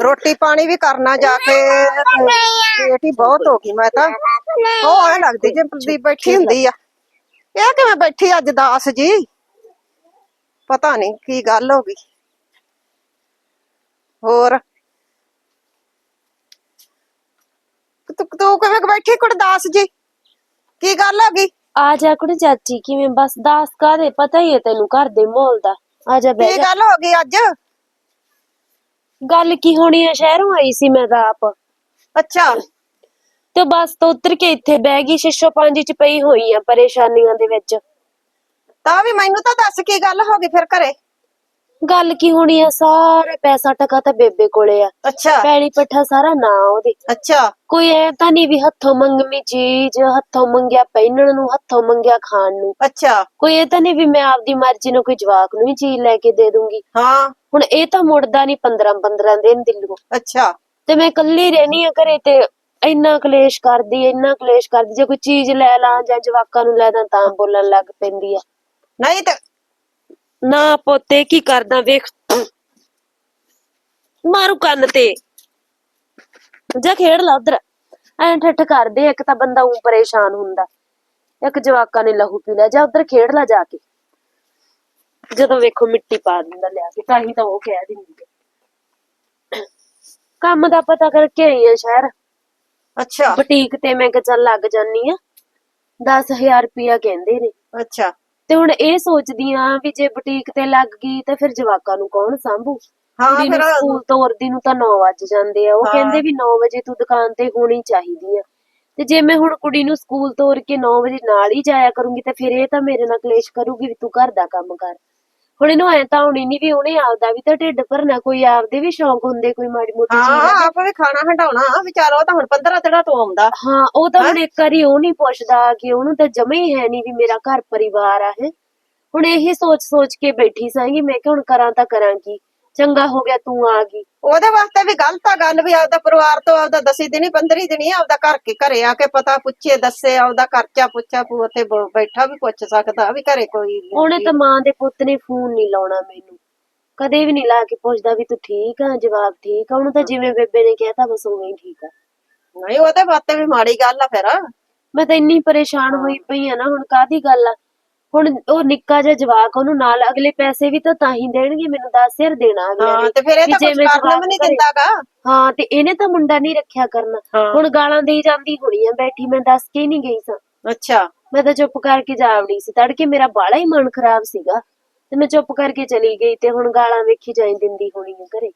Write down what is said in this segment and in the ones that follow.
ਰੋਟੀ ਪਾਣੀ ਵੀ ਕਰਨਾ ਜਾ ਕੇ ਹੀ ਬਹੁਤ ਹੋ ਗਈ ਮੈਂ ਤਾਂ। ਉਹ ਐ ਲੱਗਦੀ ਜੇ ਪ੍ਰਦੀਪ ਬੈਠੀ ਹੁੰਦੀ ਆ। ਇਹ ਕਿਵੇਂ ਬੈਠੀ ਅੱਜ ਦਾਸ ਜੀ? ਪਤਾ ਨਹੀਂ ਕੀ ਗੱਲ ਹੋ ਗਈ। ਹੋਰ? ਤੂੰ ਤੂੰ ਕਿਵੇਂ ਬੈਠੀ ਕੁੜ ਦਾਸ ਜੀ? ਕੀ ਗੱਲ ਹੋ ਗਈ? ਆ ਜਾ ਕੁੜੇ ਚਾਚੀ ਕਿਵੇਂ ਬਸ ਦਾਸ ਕਾਦੇ ਪਤਾ ਹੀ ਹੈ ਤੈਨੂੰ ਘਰ ਦੇ ਮਾਹੌਲ ਦਾ। ਆ ਜਾ ਬਹਿ ਕੀ ਗੱਲ ਹੋ ਗਈ ਅੱਜ? ਗੱਲ ਕੀ ਹੋਣੀ ਆ? ਸ਼ਹਿਰੋਂ ਆਈ ਸੀ ਮੈਂ ਤਾਂ ਆਪ। ਅੱਛਾ। ਤੇ ਬਸ ਤੋਂ ਉਤਰ ਕੇ ਇੱਥੇ ਬਹਿ ਗਈ ਸ਼ਿਸ਼ੋ ਪੰਜ ਚ ਪਈ ਹੋਈ ਆ ਪਰੇਸ਼ਾਨੀਆਂ ਦੇ ਵਿੱਚ। ਤਾਂ ਵੀ ਮੈਨੂੰ ਤਾਂ ਦੱਸ ਕੀ ਗੱਲ ਹੋ ਗਈ ਫਿਰ ਘਰੇ? ਗੱਲ ਕੀ ਹੋਣੀ ਆ? ਸਾਰੇ ਪੈਸਾ ਟਕਾ ਤਾਂ ਬੇਬੇ ਕੋਲੇ ਆ। ਅੱਛਾ। ਪੈਲੀ ਪੱਠਾ ਸਾਰਾ ਨਾ ਉਹਦੇ। ਅੱਛਾ। ਕੋਈ ਐ ਤਾਂ ਨਹੀਂ ਵੀ ਹੱਥੋਂ ਮੰਗਮੀ ਚੀਜ਼ ਹੱਥੋਂ ਮੰਗਿਆ ਪਹਿਨਣ ਨੂੰ ਹੱਥੋਂ ਮੰਗਿਆ ਖਾਣ ਨੂੰ। ਅੱਛਾ। ਕੋਈ ਇਹ ਤਾਂ ਨਹੀਂ ਵੀ ਮੈਂ ਆਪਦੀ ਮਰਜ਼ੀ ਨਾਲ ਕੋਈ ਜਵਾਕ ਨੂੰ ਹੀ ਚੀਜ਼ ਲੈ ਕੇ ਦੇ ਦੂੰਗੀ। ਹਾਂ। ਹੁਣ ਇਹ ਤਾਂ ਮੁੜਦਾ ਨਹੀਂ 15 15 ਦਿਨ ਦਿੱਲੀੋਂ। ਅੱਛਾ। ਤੇ ਮੈਂ ਇਕੱਲੀ ਰਹਿਣੀ ਆ ਘਰੇ ਤੇ ਇੰਨਾ ਕਲੇਸ਼ ਕਰਦੀ ਇੰਨਾ ਕਲੇਸ਼ ਕਰਦੀ ਜੇ ਕੋਈ ਚੀਜ਼ ਲੈ ਲਾਂ ਜਾਂ ਜਵਾਕਾਂ ਨੂੰ ਲੈ ਦਾਂ ਤਾਂ ਬੋਲਣ ਲੱਗ ਪੈਂਦੀ ਆ। ਨਹੀਂ ਤੇ ਨਾ ਪੋਤੇ ਕੀ ਕਰਦਾ ਵੇਖ। ਮਾਰੂ ਕੰਨ ਤੇ। ਜਾ ਖੇਡ ਲਾ ਉਧਰ। ਐਂ ਠੱਠ ਕਰਦੇ ਇੱਕ ਤਾਂ ਬੰਦਾ ਉਂ ਪਰੇਸ਼ਾਨ ਹੁੰਦਾ। ਇੱਕ ਜਵਾਕਾਂ ਨੇ ਲਹੂ ਪੀ ਲਿਆ ਜਾ ਉਧਰ ਖੇਡ ਲਾ ਜਾ ਕੇ। ਜਦੋਂ ਵੇਖੋ ਮਿੱਟੀ ਪਾ ਦਿੰਦਾ ਲਿਆ ਕੇ ਤਾਂ ਹੀ ਤਾਂ ਉਹ ਕਹਿ ਦਿੰਦੀ ਆ। ਕੰਮ ਦਾ ਪਤਾ ਕਰਕੇ ਆਈ ਆ ਸ਼ਹਿਰ। ਅੱਛਾ। ਬੁਟੀਕ ਤੇ ਮੈਂ ਕਿਹਾ ਚੱਲ ਲੱਗ ਜਾਨੀ ਆ। 10000 ਰੁਪਇਆ ਕਹਿੰਦੇ ਨੇ। ਅੱਛਾ। ਤੇ ਹੁਣ ਇਹ ਸੋਚਦੀ ਆ ਵੀ ਜੇ ਬੁਟੀਕ ਤੇ ਲੱਗ ਗਈ ਤੇ ਫਿਰ ਜਵਾਕਾਂ ਨੂੰ ਕੌਣ ਸੰਭੂ? ਹਾਂ ਕੁੜੀ ਨੂੰ ਫਿਰ ਸਕੂਲ ਤੋਂ ਵਰਦੀ ਨੂੰ ਤਾਂ 9 ਵਜ ਜਾਂਦੇ ਆ। ਉਹ ਹਾਂ। ਕਹਿੰਦੇ ਵੀ 9 ਵਜੇ ਤੂੰ ਦੁਕਾਨ ਤੇ ਹੋਣੀ ਚਾਹੀਦੀ ਆ। ਤੇ ਜੇ ਮੈਂ ਹੁਣ ਕੁੜੀ ਨੂੰ ਸਕੂਲ ਤੋਰ ਕੇ 9 ਵਜੇ ਨਾਲ ਹੀ ਜਾਇਆ ਕਰੂੰਗੀ ਤੇ ਫਿਰ ਇਹ ਤਾਂ ਮੇਰੇ ਨਾਲ ਕਲੇਸ਼ ਕਰੂਗੀ ਵੀ ਤੂੰ ਘਰ ਦਾ ਕੰਮ ਕਰ। ਹੁਣ ਇਹਨੂੰ ਐ ਤਾਂ ਹੋਣੀ ਨਹੀਂ ਵੀ ਉਹਨੇ ਆਪਦਾ ਵੀ ਤਾਂ ਢਿੱਡ ਭਰਨਾ ਕੋਈ ਆਪਦੇ ਵੀ ਸ਼ੌਂਕ ਹੁੰਦੇ ਕੋਈ ਮਾੜੀ ਮੋਟੀ ਚੀਜ਼ ਹਾਂ ਆਪ ਵੀ ਖਾਣਾ ਹਟਾਉਣਾ ਵਿਚਾਰਾ ਉਹ ਤਾਂ ਹੁਣ 15 ਦਿਨਾਂ ਤੋਂ ਆਉਂਦਾ। ਹਾਂ ਉਹ ਤਾਂ ਹੁਣ ਇੱਕ ਵਾਰੀ ਉਹ ਨਹੀਂ ਪੁੱਛਦਾ ਕਿ ਉਹਨੂੰ ਤਾਂ ਜਮੇ ਹੀ ਹੈ ਨਹੀਂ ਵੀ ਮੇਰਾ ਘਰ ਪਰਿਵਾਰ ਆ ਹੈ। ਹੁਣ ਇਹੀ ਸੋਚ ਸੋਚ ਕੇ ਬੈਠੀ ਸਾਂਗੀ ਮੈਂ ਕਿ ਹੁਣ ਕਰਾਂ ਤਾਂ ਕਰਾਂ ਕੀ। ਚੰਗਾ ਹੋ ਗਿਆ ਤੂੰ ਆ ਗਈ। ਉਹਦੇ ਵਾਸਤੇ ਵੀ ਗਲਤ ਆ ਗੱਲ ਵੀ ਆਪਦਾ ਪਰਿਵਾਰ ਤੋਂ ਆਪਦਾ ਦਸੀ ਦਿਨੀ 15 ਦਿਨੀ ਆਪਦਾ ਘਰ ਕੇ ਘਰੇ ਆ ਕੇ ਪਤਾ ਪੁੱਛੇ ਦੱਸੇ ਆਪਦਾ ਖਰਚਾ ਪੁੱਛਾ ਪੂ ਉੱਥੇ ਬ- ਬੈਠਾ ਵੀ ਪੁੱਛ ਸਕਦਾ ਵੀ ਘਰੇ ਕੋਈ ਉਹਨੇ ਤਾਂ ਮਾਂ ਦੇ ਪੁੱਤ ਨੇ ਫੋਨ ਨਹੀਂ ਲਾਉਣਾ ਮੈਨੂੰ। ਕਦੇ ਵੀ ਨਹੀਂ ਲਾ ਕੇ ਪੁੱਛਦਾ ਵੀ ਤੂੰ ਠੀਕ ਆ ਜਵਾਬ ਠੀਕ ਆ। ਉਹਨੂੰ ਤਾਂ ਜਿਵੇਂ ਬੇਬੇ ਨੇ ਕਹਿਤਾ ਬਸ ਉਵੇਂ ਹੀ ਠੀਕ ਆ। ਨਹੀਂ ਉਹਦੇ ਵਾਸਤੇ ਵੀ ਮਾੜੀ ਗੱਲ ਆ ਫਿਰ। ਮੈਂ ਤਾਂ ਇੰਨੀ ਪਰੇਸ਼ਾਨ ਹੋਈ ਪਈ ਆ ਨਾ ਹੁਣ ਕਾਦੀ ਗੱਲ ਆ? ਹੁਣ ਉਹ ਨਿੱਕਾ ਜਿਹਾ ਜਵਾਕ ਉਹਨੂੰ ਨਾਲ ਅਗਲੇ ਪੈਸੇ ਵੀ ਤਾਂ ਤਾਂ ਹੀ ਦੇਣਗੇ ਮੈਨੂੰ 10000 ਦੇਣਾ ਅਗਲੇ ਹਾਂ ਨੇ। ਤੇ ਫਿਰ ਇਹ ਵੀ ਤਾਂ ਜੇ ਕੁਝ ਮੈਂ ਕਰਨ ਜਵਾਬ ਵੀ ਨਹੀਂ ਘਰੇ- ਦਿੰਦਾਗਾ। ਹਾਂ ਤੇ ਇਹਨੇ ਤਾਂ ਮੁੰਡਾ ਨਹੀਂ ਰੱਖਿਆ ਕਰਨਾ। ਹਾਂ। ਹੁਣ ਗਾਲਾਂ ਦੇਈ ਜਾਂਦੀ ਹੋਣੀ ਆ ਬੈਠੀ ਮੈਂ ਦੱਸ ਕੇ ਹੀ ਨਹੀਂ ਗਈ ਸਾਂ। ਅੱਛਾ। ਮੈਂ ਤਾਂ ਚੁੱਪ ਕਰਕੇ ਜਾਵੜੀ ਸੀ। ਤੜਕੇ ਮੇਰਾ ਬਾਲਾ ਹੀ ਮਨ ਖਰਾਬ ਸੀਗਾ। ਤੇ ਮੈਂ ਚੁੱਪ ਕਰਕੇ ਚਲੀ ਗਈ ਤੇ ਹੁਣ ਗਾਲਾਂ ਵੇਖੀ ਜਾਈ ਦਿੰਦੀ ਹੋਣੀ ਆ ਘਰੇ।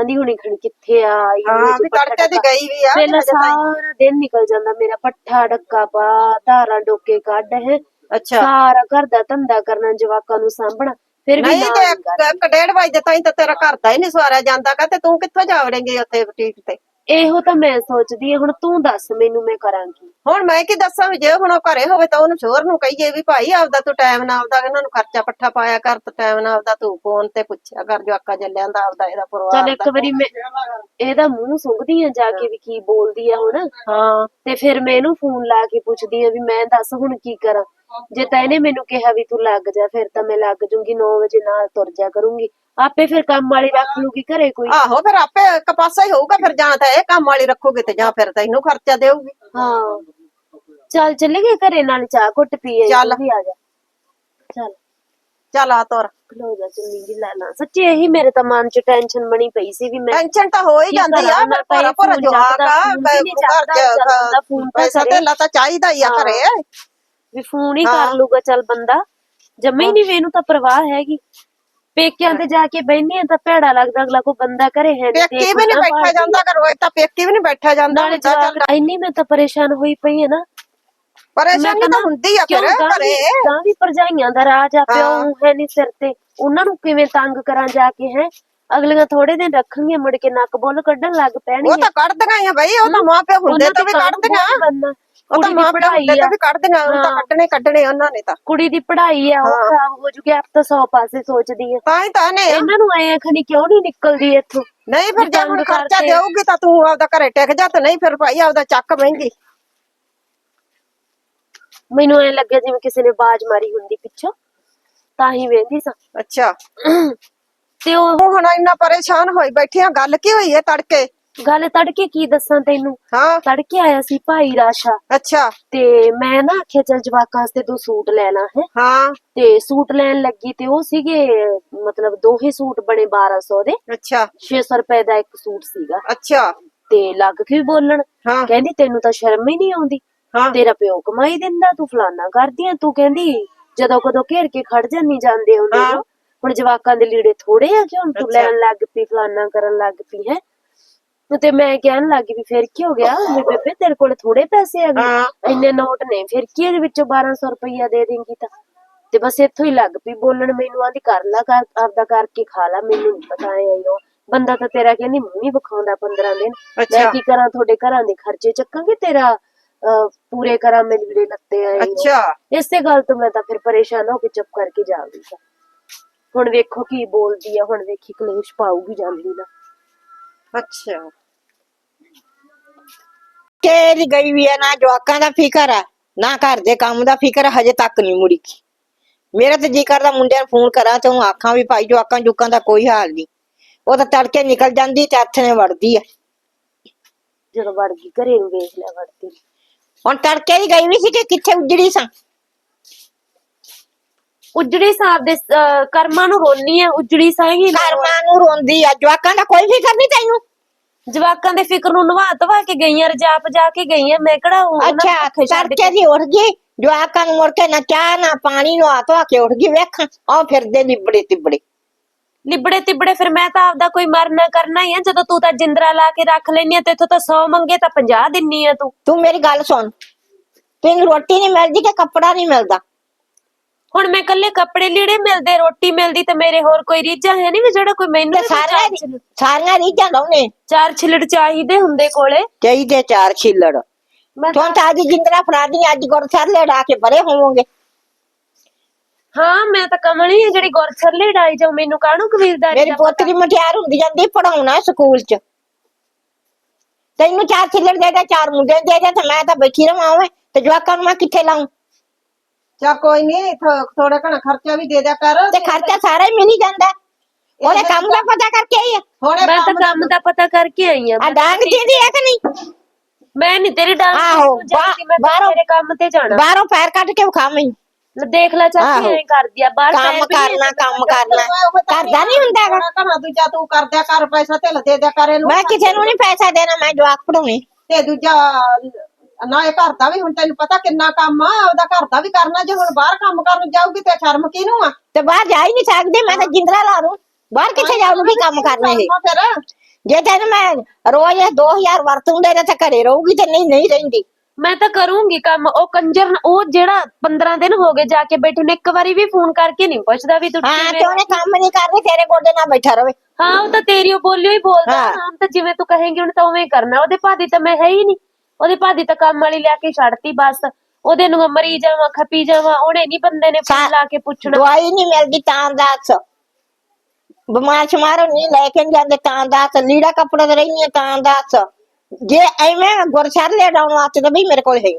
ਆਂਦੀ ਹੋਣੀ ਖਣੀ ਕਿੱਥੇ ਆ ਆਈ ਹਾਂ ਹੋਈ ਵੀ ਪੱਠਾ ਤੜਕੇ ਡੱਕਾ। ਗਈ ਵੀ ਆ ਹਜੇ ਤਾਈਂ। ਸਾਰਾ ਦਿਨ ਨਿਕਲ ਜਾਂਦਾ ਮੇਰਾ ਪੱਠਾ ਡੱਕਾ ਪਾ ਧਾਰਾਂ ਡੋਕੇ ਕੱਢ ਹੈ। ਅੱਛਾ। ਸਾਰਾ ਘਰ ਦਾ ਧੰਦਾ ਕਰਨਾ ਜਵਾਕਾਂ ਨੂੰ ਸਾਂਭਣਾ ਫਿਰ ਵੀ ਨਹੀਂ ਤੇ। ਇੱਕ ਡੇਢ ਵਜੇ ਤਾਈਂ ਤਾਂ ਤੇਰਾ ਘਰ ਦਾ ਹੀ ਨਹੀਂ ਸਵਾਰਿਆ ਜਾਂਦਾਗਾ ਤੇ ਤੂੰ ਕਿੱਥੋਂ ਜਾਵੜੇਂਗੀ ਉੱਥੇ ਬੁਟੀਕ ਤੇ? ਇਹੋ ਤਾਂ ਮੈਂ ਸੋਚਦੀ ਹਾਂ ਹੁਣ ਤੂੰ ਦੱਸ ਮੈਨੂੰ ਮੈਂ ਕਰਾਂਗੀ। ਹੁਣ ਮੈਂ ਕੀ ਦੱਸਾਂ ਵੀ ਜੇ ਹੁਣ ਉਹ ਘਰੇ ਹੋਵੇ ਤਾਂ ਉਹਨੂੰ ਸ਼ੋਰ ਨੂੰ ਕਹੀਏ ਵੀ ਭਾਈ ਆਪਦਾ ਤੂੰ ਟਾਈਮ ਨਾਲ ਆਪਦਾ ਇਹਨਾਂ ਨੂੰ ਖਰਚਾ ਪੱਠਾ ਪਾਇਆ ਕਰ ਤੇ ਟਾਈਮ ਨਾਲ ਆਪਦਾ ਤੂੰ ਫੋਨ ਤੇ ਪੁੱਛਿਆ ਕਰ ਜੋ ਆਕਾ ਜੱਲਿਆਂ ਦਾ ਆਪਦਾ ਇਹਦਾ ਚੱਲ ਪਰਿਵਾਰ ਇੱਕ ਦਾ ਵਾਰੀ ਮੈਂ ਇਹਦਾ ਮੂੰਹ ਸੁੰਘਦੀ ਆ ਜਾ ਕੇ ਵੀ ਕੀ ਬੋਲਦੀ ਆ ਹੁਣ। ਹਾਂ। ਤੇ ਫਿਰ ਮੈਂ ਇਹਨੂੰ ਫੋਨ ਲਾ ਕੇ ਪੁੱਛਦੀ ਆ ਵੀ ਮੈਂ ਦੱਸ ਹੁਣ ਕੀ ਕਰਾਂ। ਜੇ ਤਾਂ ਇਹਨੇ ਮੈਨੂੰ ਕਿਹਾ ਵੀ ਤੂੰ ਲੱਗ ਜਾ ਫਿਰ ਤਾਂ ਮੈਂ ਲੱਗ ਜੂੰਗੀ 9 ਵਜੇ ਨਾਲ ਤੁਰ ਜਾ ਕਰੂੰਗੀ। ਆਪੇ ਫਿਰ ਕੰਮ ਵਾਲੀ ਰੱਖ ਲੂਗੀ ਘਰੇ ਕੋਈ। ਆਹੋ ਫਿਰ ਆਪੇ ਇੱਕ ਪਾਸਾ ਹੀ ਹੋਊਗਾ ਫਿਰ ਜਾਂ ਤਾਂ ਇਹ ਕੰਮ ਵਾਲੀ ਰੱਖੋਗੇ ਤੇ ਜਾਂ ਫਿਰ ਤੈਨੂੰ ਖਰਚਾ ਦੇਊਗੀ। ਹਾਂ। ਚੱਲ ਚੱਲੇ ਗਏ ਘਰੇ ਨਾਲ ਚਾਹ ਘੁੱਟ ਪੀਏ ਚੱਲ। ਤੂੰ ਵੀ ਆ ਜਾ। ਚੱਲ। ਚੱਲ ਆ ਤੋਰ। ਖਲੋ ਜਾ ਚੁੰਨੀ ਦੀ ਲੈ ਲਾ। ਸੱਚੀ ਇਹੀ ਮੇਰੇ ਤਾਂ ਮਨ 'ਚ ਟੈਨਸ਼ਨ ਬਣੀ ਪਈ ਸੀ ਵੀ ਮੈਂ ਟੈਨਸ਼ਨ ਤਾਂ ਹੋ ਹੀ ਕੀ ਜਾਂਦੀ ਆ ਕਰਾਂ, ਫਿਰ ਮੈਂ ਤਾਂ ਪੂਰਾ ਇਹ ਪੂਰਾ ਫੋਨ ਜਵਾਕ ਆ ਚੱਕਦਾ, ਫੋਨ ਵੀ ਨੀ ਘਰ ਚੱਕਦਾ, ਚੱਲ ਬੰਦਾ ਫੋਨ ਤਾਂ ਪੈਸਾ ਕਰੇ। ਤੇ ਤਾਂ ਚਾਹੀਦਾ ਹੀ ਆ ਹਾਂ। ਘਰੇ। ਵੀ ਫੋਨ ਹੀ ਹਾਂ। ਕਰ ਲੂਗਾ ਚੱਲ ਬੰਦਾ। ਜੰਮੇ ਹੀ ਨਹੀਂ ਮੈਨੂੰ ਤਾਂ ਪਰਵਾਹ ਹੈਗੀ। ਪੇਕਿਆਂ ਤੇ ਜਾ ਕੇ ਬੈਠੀ ਆ ਤਾਂ ਭੈੜਾ ਲੱਗਦਾ ਅਗਲਾ ਕੋ ਬੰਦਾ ਘਰੇ ਹੈ ਨੀ ਤੇ ਪੇਕੀ ਵੀ ਨਹੀਂ ਖੁੱਲ੍ਹਾ ਬੈਠਾ ਭਾਲਦੀ ਜਾਂਦਾ ਕਰ ਤਾਂ ਪੇਕੀ ਵੀ ਨਹੀਂ ਬੈਠਾ ਜਾਂਦਾ ਨਾਲੇ ਹੁੰਦਾ ਚੱਲ। ਜਵਾਕ ਇੰਨੀ ਮੈਂ ਤਾਂ ਪਰੇਸ਼ਾਨ ਹੋਈ ਪਈ ਹੈ ਨਾ। ਪਰੇਸ਼ਾਨੀ ਤਾਂ ਹੁੰਦੀ ਆ ਕਿਉਂ ਫਿਰ ਗਾਂ ਘਰੇ। ਵੀ- ਗਾਂ ਵੀ ਭਰਜਾਈਆਂ ਦਾ ਰਾਜ ਆ ਪਿਓ ਹਾਂ। ਹੈ ਨਹੀਂ ਸਿਰ ਤੇ। ਉਹਨਾਂ ਨੂੰ ਕਿਵੇਂ ਤੰਗ ਕਰਾਂ ਜਾ ਕੇ ਹੈ? ਅਗਲੀਆਂ ਥੋੜੇ ਦਿਨ ਰੱਖਣਗੀਆਂ ਮੁੜ ਕੇ ਨੱਕ ਬੁੱਲ ਕੱਢਣ ਲੱਗ ਉਹ ਪੈਣਗੀਆਂ। ਤਾਂ ਕੱਢਦੀਆਂ ਆ ਬਈ ਉਹ ਤਾਂ ਮਾਂ ਪਿਓ ਹੁੰਦੇ ਉਹਨਾਂ ਤਾਂ ਵੀ ਕੰਮ ਕੱਢਦੀਆਂ। ਬਹੁਤ ਬਣਨਾ। ਉਹ ਤਾਂ ਕੁੜੀ ਦੀ ਮਾਂ ਪਿਓ ਪੜ੍ਹਾਈ ਹੁੰਦੇ ਤਾਂ ਆ। ਉਹ ਤਾਂ ਹਾਂ। ਕੱਢਣੇ ਕੱਢਣੇ ਉਹਨਾਂ ਨੇ ਤਾਂ। ਕੁੜੀ ਦੀ ਪੜ੍ਹਾਈ ਆ ਉਹ ਖਰਾਬ ਹੋ ਜੂਗੀ ਆਪ ਤਾਂ 100 ਪਾਸੇ ਸੋਚਦੀ ਆ। ਤਾਂ ਹੀ ਤਾਂ ਨੇ। ਇਹਨਾਂ ਨੂੰ ਐ ਖਣੀ ਕਿਉਂ ਨਹੀਂ ਨਿਕਲਦੀ ਇੱਥੋਂ? ਨਹੀਂ ਫਿਰ ਜੇ ਹੁਣ ਖਰਚਾ ਦੇਊਗੀ ਤਾਂ ਤੂੰ ਆਪਦਾ ਘਰੇ ਟਿਕ ਜਾ ਤੇ ਨਹੀਂ ਫਿਰ ਭਾਈ ਆਪਦਾ ਚੱਕ ਮਹਿੰਗੀ। ਮੈਨੂੰ ਐ ਲੱਗਿਆ ਜਿਵੇਂ ਕਿਸੇ ਨੇ ਬਾਜ ਮਾਰੀ ਹੁੰਦੀ ਪਿੱਛੋਂ। ਤਾਂ ਹੀ ਵੇਂਦੀ ਸਾਂ। ਅੱਛਾ। ਤੇ ਉਹ ਉਹ ਹੁਣ ਇੰਨਾ ਪਰੇਸ਼ਾਨ ਹੋਈ ਬੈਠੀ ਆ ਗੱਲ ਕੀ ਹੋਈ ਹੈ ਤੜਕੇ? ਗੱਲ ਤੜਕੇ ਕੀ ਦੱਸਾਂ ਤੈਨੂੰ? ਹਾਂ। ਤੜਕੇ ਆਇਆ ਸੀ ਭਾਈ ਰਾਸ਼ਾ। ਅੱਛਾ। ਤੇ ਮੈਂ ਨਾ ਆਖਿਆ ਚੱਲ ਜਵਾਕਾਂ ਵਾਸਤੇ ਦੋ ਸੂਟ ਲੈ ਲਾਂ ਹੈ। ਹਾਂ। ਤੇ ਸੂਟ ਲੈਣ ਲੱਗੀ ਤੇ ਉਹ ਸੀਗੇ ਮਤਲਬ ਦੋਹੇ ਸੂਟ ਬਣੇ 1200 ਦੇ। ਅੱਛਾ। 600 ਰੁਪਏ ਦਾ ਇੱਕ ਸੂਟ ਸੀਗਾ। ਅੱਛਾ। ਤੇ ਲੱਗ ਕੇ ਬੋਲਣ। ਕਹਿੰਦੀ ਤੈਨੂੰ ਤਾਂ ਸ਼ਰਮ ਹੀ ਨਹੀਂ ਆਉਂਦੀ। ਹਾਂ। ਤੇਰਾ ਪਿਓ ਕਮਾਈ ਦਿੰਦਾ ਤੂੰ ਫਲਾਨਾ ਕਰਦੀ ਆ। ਤੂੰ ਕਹਿੰਦੀ ਜਦੋਂ ਕਦੋਂ ਘੇਰ ਕੇ ਖੜ ਜਾਂਦੀ ਜਾਂਦੇ ਹੁੰਦੇ ਹੁਣ ਜਵਾਕਾਂ ਦੇ ਲੀੜੇ ਥੋੜੇ ਆ ਕਿ ਹੁਣ ਤੂੰ। ਲੈਣ ਲੱਗ ਪਈ ਫਲਾਨਾ ਕਰਨ ਲੱਗ ਪਈ ਹੈ। ਤੇ ਮੈਂ ਕਹਿਣ ਲੱਗ ਵੀ ਫਿਰ ਕੀ ਹੋ ਗਿਆ? ਵੀ ਬੇਬੇ ਤੇਰੇ ਕੋਲ ਥੋੜੇ ਪੈਸੇ ਆ ਹਾਂ। ਇੰਨੇ ਨੋਟ ਨੇ। ਫਿਰ ਕੀ ਇਹਦੇ ਵਿੱਚੋਂ 1200 ਰੁਪਈਆ ਦੇ ਦੇਂਗੀ ਤਾਂ? ਤੇ ਬਸ ਇੱਥੋਂ ਹੀ ਲੱਗ ਪਈ। ਬੋਲਣ ਮੈਨੂੰ ਆਂਦੀ ਕਰ ਲਾ ਕਰ ਆਪਦਾ ਕਰਕੇ ਖਾ ਲਾ ਮੈਨੂੰ ਨੀ ਪਤਾ ਐ ਉਹ। ਬੰਦਾ ਤਾਂ ਤੇਰਾ ਕਹਿੰਦੀ ਮੰਮੀ ਵਿਖਾਉਂਦਾ 15 ਦਿਨ। ਮੈਂ। ਕੀ ਕਰਾਂ ਤੁਹਾਡੇ ਘਰਾਂ ਦੇ ਖਰਚੇ ਚੱਕਾਂਗੇ ਤੇਰਾ? ਪੂਰੇ ਕਰਾਂ ਮੇਰੇ ਵੀਰੇ ਲੱਤੇ ਆਏ ਨੂੰ। ਅੱਛਾ। ਇਸੇ ਗੱਲ ਤੋਂ ਮੈਂ ਤਾਂ ਫਿਰ ਪਰੇਸ਼ਾਨ ਹੋ ਕੇ ਚੁੱਪ ਕਰਕੇ ਜਾ ਗਈ ਸਾਂ। ਹੁਣ ਵੇਖੋ ਕੀ ਬੋਲਦੀ ਆ। ਹੁਣ ਵੇਖੀ ਕਲੇਸ਼ ਪਾਊਗੀ ਜਾਂਦੀ ਨਾ। ਅੱਛਾ। ਤੇਰੀ ਗਈ ਵੀ ਹੈ ਨਾ ਜਵਾਕਾਂ ਦਾ ਫਿਕਰ ਹੈ ਨਾ ਘਰ ਦੇ ਕੰਮ ਦਾ ਫਿਕਰ ਹੈ, ਹਜੇ ਤੱਕ ਨਹੀਂ ਮੁੜੀ ਮੇਰਾ ਤੇ ਜੀ ਕਰਦਾ ਮੁੰਡਿਆਂ ਨੂੰ ਫੋਨ ਕਰਾਂ ਤੇ ਉਹ ਆਖਾਂ ਵੀ ਭਾਈ ਜਵਾਕਾਂ ਜੁਕਾਂ ਦਾ ਕੋਈ ਹਾਲ ਨਹੀਂ। ਉਹ ਤਾਂ ਤੜਕੇ ਨਿਕਲ ਜਾਂਦੀ ਤੇ ਹੱਥ ਨੇ ਵੜਦੀ ਹੈ ਜਦੋਂ ਵੜ ਗਈ ਘਰੇ ਨੂੰ ਵੇਖ ਲਿਆ ਵੜਦੀ। ਹੁਣ ਤੜਕੇ ਹੀ ਗਈ ਵੀ ਸੀ ਕਿ ਕਿੱਥੇ ਉਜੜੀ ਸਾਂ? ਉਜੜੀ ਸਾਹਿਬ ਦੇ ਅਹ, ਕਰਮਾਂ ਨੂੰ ਰੋਣੀ ਆ ਉਜੜੀ ਸਾਂਗੀ ਕਰਮਾਂ ਨੂੰ ਰੋਂਦੀ ਆ ਜਵਾਕਾਂ ਦਾ ਕੋਈ ਫਿਕਰ ਨਹੀਂ ਤੈਨੂੰ? ਜਵਾਕਾਂ ਦੇ ਫਿਕਰ ਨੂੰ ਨਵਾ ਧਵਾ ਕੇ ਗਈਆਂ ਰਜਾਪ ਜਾ ਕੇ ਗਈਆਂ ਮੈਂ ਕਿਹੜਾ ਉਹਨਾਂ ਨੂੰ ਅੱਛਾ ਭੁੱਖੇ ਛੱਡ ਤੜਕੇ ਦੀ ਉੱਠ ਗਈ ਜਵਾਕਾਂ ਨੂੰ ਮੁੜ ਕੇ ਨਾ ਚਾਹ ਨਾ ਪਾਣੀ ਨੂੰ ਹੱਥ ਧਵਾ ਕੇ ਉੱਠ ਗਈ ਵੇਖਾਂ ਆ ਫਿਰਦੇ ਲਿਬੜੇ ਤਿਬੜੇ। ਲਿਬੜੇ ਤਿਬੜੇ ਫਿਰ ਮੈਂ ਤਾਂ ਆਪਦਾ ਕੋਈ ਮਰਨਾ ਕਰਨਾ ਹੀ ਆ ਜਦੋਂ ਤੂੰ ਤਾਂ ਜਿੰਦਰਾ ਲਾ ਕੇ ਰੱਖ ਲੈਨੀ ਆ ਤੇ ਇੱਥੋਂ ਤਾਂ 100 ਮੰਗੇ ਤਾਂ 50 ਦਿੰਨੀ ਆ ਤੂੰ। ਤੂੰ ਮੇਰੀ ਗੱਲ ਸੁਣ। ਤੈਨੂੰ ਰੋਟੀ ਨਹੀਂ ਮਿਲਦੀ ਕਿ ਕੱਪੜਾ ਨਹੀਂ ਮਿਲਦਾ? ਹੁਣ ਮੈਂ ਕੱਲੇ ਕੱਪੜੇ ਲੀੜੇ ਮਿਲਦੇ ਰੋਟੀ ਮਿਲਦੀ ਤੇ ਮੇਰੇ ਹੋਰ ਕੋਈ ਰੀਝਾਂ ਹੈ ਨਹੀਂ ਵੀ ਜਿਹੜਾ ਕੋਈ ਮੈਨੂੰ ਤੇ ਵੀ ਸਾਰੀਆਂ ਚਾਰ ਛਿੱਲੜ- ਸਾਰੀਆਂ ਰੀਝਾਂ ਲਾਉਣੇ ਚਾਰ ਛਿਲੜ ਚਾਹੀਦੇ ਹੁੰਦੇ ਕੋਲੇ। ਚਾਹੀਦੇ ਚਾਰ ਛਿੱਲੜ। ਮੈਂ ਤੂੰ ਤਾਂ ਅੱਜ ਜਿੰਦਰਾ ਫੜਾ ਦੀ ਅੱਜ ਗੁਰਸਰ ਲੈ ਡਾ ਕੇ ਬਰੇ ਹੋਵੋਗੇ। ਹਾਂ ਮੈਂ ਤਾਂ ਕਮਲੀ ਆ ਜਿਹੜੀ ਗੁਰਛਰਲੇ ਡਾਈ ਜਾਉ ਮੈਨੂੰ ਕਾਹਨੂੰ ਕਬੀਲਦਾਰੀ ਮੇਰੀ ਦਾ ਪਤਾ? ਪੋਤਰੀ ਮਠਿਆਰ ਹੁੰਦੀ ਜਾਂਦੀ ਪੜਾਉਣਾ ਸਕੂਲ ਚ। ਤੈਨੂੰ ਚਾਰ ਛਿੱਲੜ ਦੇ ਦੇ ਚਾਰ ਮੁੰਡੇ ਦੇ ਦੇ ਤੇ ਮੈਂ ਤਾਂ ਬੈਠੀ ਰਵਾਂ ਓਏ ਤੇ ਜਵਾਕਾਂ ਨੂੰ ਮੈਂ ਕਿੱਥੇ ਲਾਉਂ ਚਾ ਕੋਈ ਨਹੀਂ ਥੋੜਾ ਘਣਾ ਖਰਚਾ ਵੀ ਦੇ ਦਿਆ ਕਰ। ਤੇ ਖਰਚਾ ਸਾਰਾ ਹੀ ਮਿਲ ਹੀ ਜਾਂਦਾ। ਉਹਨੇ ਕੰਮ ਦਾ ਪਤਾ ਕਰਕੇ ਆਈ ਆ। ਹੁਣੇ ਮੈਂ ਤਾਂ ਕੰਮ ਕੰਮ ਦਾ ਪਤਾ ਕਰਕੇ ਆਈ ਆ। ਆ ਡਾਂਗ ਦਿੰਦੀ ਹੈ ਕਿ ਨਹੀਂ? ਮੈਂ ਨਹੀਂ ਤੇਰੀ ਡਾਂਸ ਆਹੋ, ਜਾਂਦੀ ਮੈਂ ਤਾਂ ਬਾਹਰੋਂ- ਤੇਰੇ ਕੰਮ ਤੇ ਜਾਣਾ। ਬਾਹਰੋਂ ਪੈਰ ਕੱਢ ਕੇ ਵਿਖਾ ਮੈਨੂੰ। ਲੈ ਦੇਖ ਲੈ ਚਾਚੀ ਆਹੋ। ਐਂ ਕਰਦੀ ਆ ਬਾਹਰ ਕੰਮ ਪੈਰ ਵੀ ਨੀ ਕਰਨਾ ਕੰਮ ਕਰਨਾ। ਉਹ ਤਾਂ ਕਰਦਾ ਨਹੀਂ ਹੁੰਦਾ ਹੈਗਾ। ਥੋੜਾ ਘਣਾ ਦੂਜਾ ਤੂੰ ਕਰਦਿਆ ਕਰ ਪੈਸਾ ਤੇ ਦੇ ਦਿਆ ਕਰ ਇਹਨੂੰ। ਮੈਂ ਕਿਸੇ ਨੂੰ ਨਹੀਂ ਪੈਸਾ ਦੇਣਾ ਮੈਂ ਜਵਾਕ ਪੜਾਉਣੇ ਤੇ ਦੂਜਾ ਨਾ ਇਹ ਘਰ ਦਾ ਵੀ ਹੁਣ ਤੈਨੂੰ ਪਤਾ ਕਿੰਨਾ ਕੰਮ ਆ ਉਹਦਾ ਘਰ ਦਾ ਵੀ ਕਰਨਾ ਜੇ ਹੁਣ ਬਾਹਰ ਕੰਮ ਕਰਨ ਜਾਊਗੀ ਤੇ ਸ਼ਰਮ ਕਿਹਨੂੰ ਆ? ਤੇ ਬਾਹਰ ਜਾ ਹੀ ਨਹੀਂ ਸਕਦੇ ਮੈਂ ਤਾਂ ਜਿੰਦਰਾ ਲਾ ਦੂੰ। ਬਾਹਰ ਕਿੱਥੇ ਜਾਊਂਗੀ ਕੰਮ ਕਰਨੇ ਇਹ? ਆ ਫਿਰ? ਜੇ ਤੈਨੂੰ ਮੈਂ ਰੋਜ਼ 2000 ਵਰਤੂੰਦੇ ਤੇ ਘਰੇ ਰਹੂਗੀ ਤੇ ਨਹੀਂ ਨਹੀਂ ਰਹਿੰਦੀ। ਮੈਂ ਤਾਂ ਕਰੂੰਗੀ ਕੰਮ ਉਹ ਕੰਜਰ ਉਹ ਜਿਹੜਾ 15 ਦਿਨ ਹੋ ਗਏ ਜਾ ਕੇ ਬੈਠੇ ਨੇ ਇੱਕ ਵਾਰੀ ਵੀ ਫੋਨ ਕਰਕੇ ਨਹੀਂ ਪੁੱਛਦਾ ਵੀ ਤੂੰ ਹਾਂ ਤੇ ਉਹਨੇ ਕੰਮ ਨਹੀਂ ਕਰਨੀ ਤੇਰੇ ਗੋਡੇ ਨਾਲ ਬੈਠਾ ਰਵੇ। ਹਾਂ ਉਹ ਤਾਂ ਤੇਰੀ ਉਹ ਬੋਲਿਓ ਹੀ ਬੋਲਦਾ ਹਾਂ। ਹਾਂ ਤਾਂ ਜਿਵੇਂ ਤੂੰ ਕਹੇਂਗੀ ਹੁਣ ਤਾਂ ਉਵੇਂ ਹੀ ਕਰਨਾ ਉਹਦੇ ਭਾਦੀ ਤਾਂ ਮੈਂ ਹੈ ਹੀ ਨਹੀਂ। ਉਹਦੇ ਭਾਦੀ ਤਾਂ ਕੰਮ ਵਾਲੀ ਲਿਆ ਕੇ ਛੱਡਤੀ ਬਸ। ਉਹਦੇ ਨੂੰ ਮਰੀ ਜਾਵਾਂ ਖਪੀ ਜਾਵਾਂ ਉਹਨੇ ਨਹੀਂ ਬੰਦੇ ਨੇ ਫੋਨ ਲਾ ਕੇ ਪੁੱਛਣਾ। ਦਵਾਈ ਨਹੀਂ ਮਿਲਦੀ ਤਾਂ ਦੱਸ। ਬਿਮਾਰ ਸ਼ਮਾਰ ਨਹੀਂ ਲੈ ਕੇ ਨੀ ਜਾਂਦੇ ਤਾਂ ਦੱਸ। ਲੀੜਾ ਕੱਪੜਾ ਤੇ ਰਹਿਨੀ ਆ ਤਾਂ ਦੱਸ। ਜੇ ਐਵੇਂ ਗੁਰਸ਼ਰ ਲੈ ਡਾਉਣ ਵਾਸਤੇ ਤਾਂ ਵੀ ਮੇਰੇ ਕੋਲ ਹੈ ਨੀ।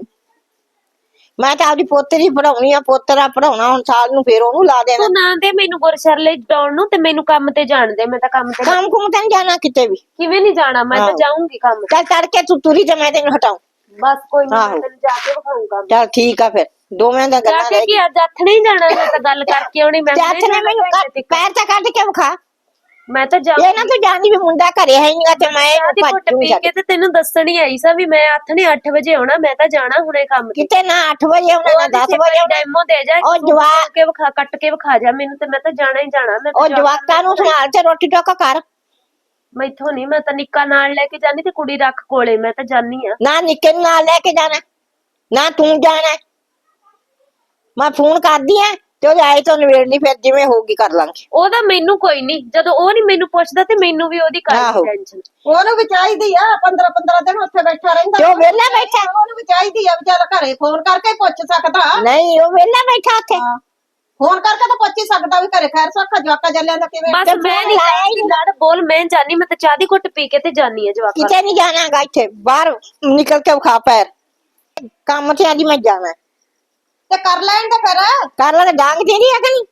ਮੈਂ ਤਾਂ ਆਪਦੀ ਪੋਤਰੀ ਪੜਾਉਣੀ ਆ ਪੋਤਰਾ ਪੜਾਉਣਾ ਹੁਣ ਸਾਲ ਨੂੰ ਫੇਰ ਉਹਨੂੰ ਲਾ ਦੇਣਾ। ਤੂੰ ਨਾ ਦੇ ਮੈਨੂੰ ਗੁਰਸ਼ਰਲੇ ਡਾਉਣ ਨੂੰ ਤੇ ਮੈਨੂੰ ਕੰਮ ਤੇ ਜਾਣ ਦੇ ਮੈਂ ਤਾਂ ਕੰਮ ਤੇ ਕੰਮ ਕੁਮ ਤਾਂ ਨੀ ਜਾਣਾ ਕਿਤੇ ਵੀ। ਕਿਵੇਂ ਨਹੀਂ ਜਾਣਾ? ਮੈਂ ਤਾਂ। ਜਾਊਂਗੀ ਕੰਮ। ਤੇ। ਚੱਲ ਤੜਕੇ ਤੂੰ ਤੁਰੀ ਤੇ ਮੈਂ ਤੈਨੂੰ ਹਟਾਉਂ। ਬਸ ਕੋਈ ਨਹੀਂ ਆਹੋ। ਮੈਂ ਤੈਨੂੰ ਜਾ ਕੇ ਵਿਖਾਊਂਗਾ ਚੱਲ ਠੀਕ ਆ ਫਿਰ ਦੋਵੇਂ ਦਾ ਜਾ ਗੱਲਾਂ ਕੇ ਰਹਿ ਕੀ ਅੱਜ ਹੱਥ ਨਹੀਂ ਜਾਣਾ ਮੈਂ ਤਾਂ ਗੱਲ ਕਰਕੇ ਆਉਣੀ ਮੈਂ ਤੇ ਹੱਥ ਨਹੀਂ ਨੇ ਮੈਨੂੰ ਜਾਣਾ ਪੈਰ ਤਾਂ ਕੱਢ ਕੇ ਵਿਖਾ। ਮੈਂ ਤਾਂ ਜਾ ਇਹ ਨਾ ਤੂੰ ਜਾਣੀ ਵੀ ਮੁੰਡਾ ਘਰੇ ਹੈ ਨਹੀਂਗਾ ਤੇ ਮੈਂ ਇਹਨੂੰ ਘੁੱਟ ਪੀ ਕੇ। ਤੇ ਤੈਨੂੰ ਦੱਸਣੀ ਆਈ ਸਾ ਵੀ ਮੈਂ ਹੱਥ ਨੇ 8 ਵਜੇ ਆਉਣਾ ਮੈਂ ਤਾਂ ਜਾਣਾ ਹੁਣੇ ਕੰਮ ਤੇ। ਕਿਤੇ ਨਾ 8 ਵਜੇ ਆਉਣਾ ਨਾ 10 ਵਜੇ ਆਉਣਾ। ਡੈਮੋ ਦੇ ਜਾ ਉਹ ਤੂੰ ਜਵਾਕ- ਕੇ ਵਿਖਾ ਕੱਟ ਕੇ ਵਿਖਾ ਜਾ ਮੈਨੂੰ ਤੇ ਮੈਂ ਤਾਂ ਜਾਣਾ ਹੀ ਜਾਣਾ। ਮੈਂ ਤਾਂ ਉਹ ਜਵਾਕਾਂ ਜਵਾਕਾਂ ਨੂੰ ਸੰਭਾਲ ਤੇ ਰੋਟੀ ਟੋਕਾ ਕਰ। ਮੈਥੋਂ ਨਹੀਂ ਮੈਂ ਤਾਂ ਨਿੱਕਾ ਨਾਲ ਲੈ ਕੇ ਜਾਨੀ ਤੇ ਕੁੜੀ ਰੱਖ ਕੋਲੇ ਮੈਂ ਤਾਂ ਜਾਨੀ ਆ। ਨਾ ਨਿੱਕੇ ਨੂੰ ਨਾਲ ਲੈ ਕੇ ਜਾਣਾ ਨਾ ਤੂੰ ਜਾਣਾ। ਮੈਂ ਫੋਨ ਕਰਦੀ ਆ। ਤੇ ਉਹ ਆਏ ਤੋਂ ਨਵੇੜਨੀ ਫਿਰ ਜਿਵੇਂ ਹੋਊਗੀ ਕਰ ਲਾਂਗੇ। ਉਹਦਾ ਮੈਨੂੰ ਕੋਈ ਨਹੀਂ ਜਦੋਂ ਉਹ ਨਹੀਂ ਮੈਨੂੰ ਪੁੱਛਦਾ ਤੇ ਮੈਨੂੰ ਵੀ ਉਹਦੀ ਆਹੋ। ਕਾਹਦੀ ਟੈਨਸ਼ਨ ਉਹਨੂੰ ਵੀ ਚਾਹੀਦੀ ਆ 15 15 ਦਿਨ ਉੱਥੇ ਬੈਠਾ ਰਹਿੰਦਾ। ਤੇ ਉਹ ਵਿਹਲਾ ਬੈਠਾ। ਉਹਨੂੰ ਵੀ ਚਾਹੀਦੀ ਆ ਵਿਚਾਰਾ ਘਰੇ ਫੋਨ ਕਰਕੇ ਪੁੱਛ ਸਕਦਾ। ਨਹੀਂ ਉਹ ਵੇਲਾ ਬੈਠਾ ਉੱਥੇ। ਫੋਨ ਕਰਕੇ ਤਾਂ ਪੁੱਛ ਹੀ ਸਕਦਾ ਵੀ ਘਰੇ ਖੈਰ ਸੌਖਾ ਜਵਾਕਾ ਜੱਲਿਆਂ ਦਾ ਕਿਵੇਂ। ਬਸ ਮੈਂ ਨਹੀਂ ਲਾਇਆ ਹੀ ਲੜ ਬੋਲ ਮੈਂ ਜਾਨੀ ਮੈਂ ਤਾਂ ਚਾਹ ਦੀ ਘੁੱਟ ਪੀ ਕੇ ਤੇ ਜਾਨੀ ਆ ਜਵਾਕਾਂ ਕਿਤੇ ਨਹੀਂ ਜਾਣਾਗਾ ਇੱਥੇ ਬਾਹਰ ਨਿਕਲ ਕੇ ਵਿਖਾ ਪੈਰ। ਕੰਮ ਤੇ ਅੱਜ ਮੈਂ ਜਾਣਾ। ਤੇ ਕਰ ਲੈਣ ਤੇ ਫਿਰ। ਕਰ ਲੈ ਡਾਂਗ ਆ ਕਿ ਨਹੀਂ?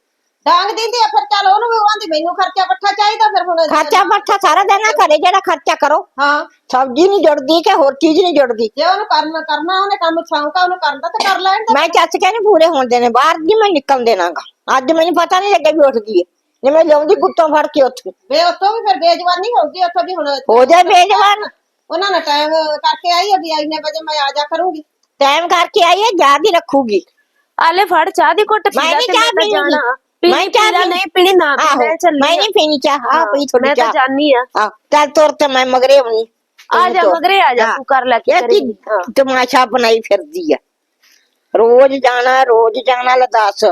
ਡਾਂਗ ਦਿੰਦੀ ਆ ਫਿਰ ਚੱਲ ਉਹਨੂੰ ਵੀ ਆਂਦੀ ਮੈਨੂੰ ਖਰਚਾ ਪੱਠਾ ਚਾਹੀਦਾ ਫਿਰ ਹੁਣ। ਖਰਚਾ ਪੱਠਾ ਸਾਰਾ ਦੇਣਾ ਘਰੇ ਜਿਹੜਾ ਖਰਚਾ ਕਰੋ। ਹਾਂ। ਸਬਜ਼ੀ ਨਹੀਂ ਜੁੜਦੀ ਕਿ ਹੋਰ ਚੀਜ਼ ਨਹੀਂ ਜੁੜਦੀ। ਜੇ ਉਹਨੂੰ ਕਰਨਾ ਕਰਨਾ ਉਹਨੇ ਕੰਮ ਸ਼ੌਂਕ ਉਹਨੂੰ ਕਰਦਾ ਤੇ ਕਰ ਲੈਣ ਦੇ। ਮੈਂ ਚੱਸ ਕੇ ਨਹੀਂ ਪੂਰੇ ਹੁੰਦੇ ਨੇ ਬਾਹਰ ਨਹੀਂ ਮੈਂ ਨਿਕਲ ਦੇਣਾਗਾ। ਅੱਜ ਮੈਨੂੰ ਪਤਾ ਨਹੀਂ ਲੱਗਿਆ ਵੀ ਉੱਠ ਗਈ ਹੈ ਜੇ ਮੈਂ ਲਿਆਉਂਦੀ ਗੁੱਤੋਂ ਫੜ ਕੇ ਉੱਥੇ। ਵੇ ਉੱਥੋਂ ਵੀ ਫਿਰ ਬੇਜਵਾਨੀ ਹੋਊਗੀ ਉੱਥੋਂ ਵੀ ਹੁਣ ਹੋ ਜਾਏ ਬੇਜਵਾਨ। ਉਹਨਾਂ ਨੇ ਟਾਈਮ ਕਰਕੇ ਆਈ ਆ ਵੀ ਇੰਨੇ ਵਜੇ ਮੈਂ ਆ ਜਾ ਕਰੂੰਗੀ। ਟਾਈਮ ਕਰਕੇ ਆਈ ਹੈ ਯਾਦ ਹੀ ਰੱਖੂਗੀ। ਆਲੇ ਫੜ ਚਾਹ ਦੀ ਘੁੱਟ ਪੀ ਮੈਂ ਲੈ ਨਹੀਂ ਤੇ ਚਾਹ ਮੈਂ ਤਾਂ ਪੀਣੀ। ਜਾਣਾ। ਮੈਂ ਪੀਣੀ ਚਾਹ ਪੀ ਲੈ ਪੀਣੀ। ਨਹੀਂ ਪੀਣੀ ਨਾ ਪੀ ਆਹੋ ਮੈਂ ਚੱਲੀ ਮੈਂ ਨਹੀਂ ਪੀਣੀ ਚਾਹ। ਆ ਪਈ ਥੋੜੀ ਮੈਂ ਤਾਂ ਚਾਹ। ਜਾਣੀ ਆ। ਆ ਚੱਲ ਤੁਰ ਤੇ ਮੈਂ ਮਗਰੇ ਆਉਣੀ। ਆ ਜਾ ਮਗਰੇ ਆ ਜਾ ਤੂੰ ਕਰ ਲੈ ਕੇ ਕਰੇਂਗੀ। ਹਾਂ। ਤਮਾਸ਼ਾ ਬਣਾਈ ਫਿਰਦੀ ਆ। ਰੋਜ਼ ਜਾਣਾ ਰੋਜ਼ ਜਾਣਾ ਲੈ ਦੱਸ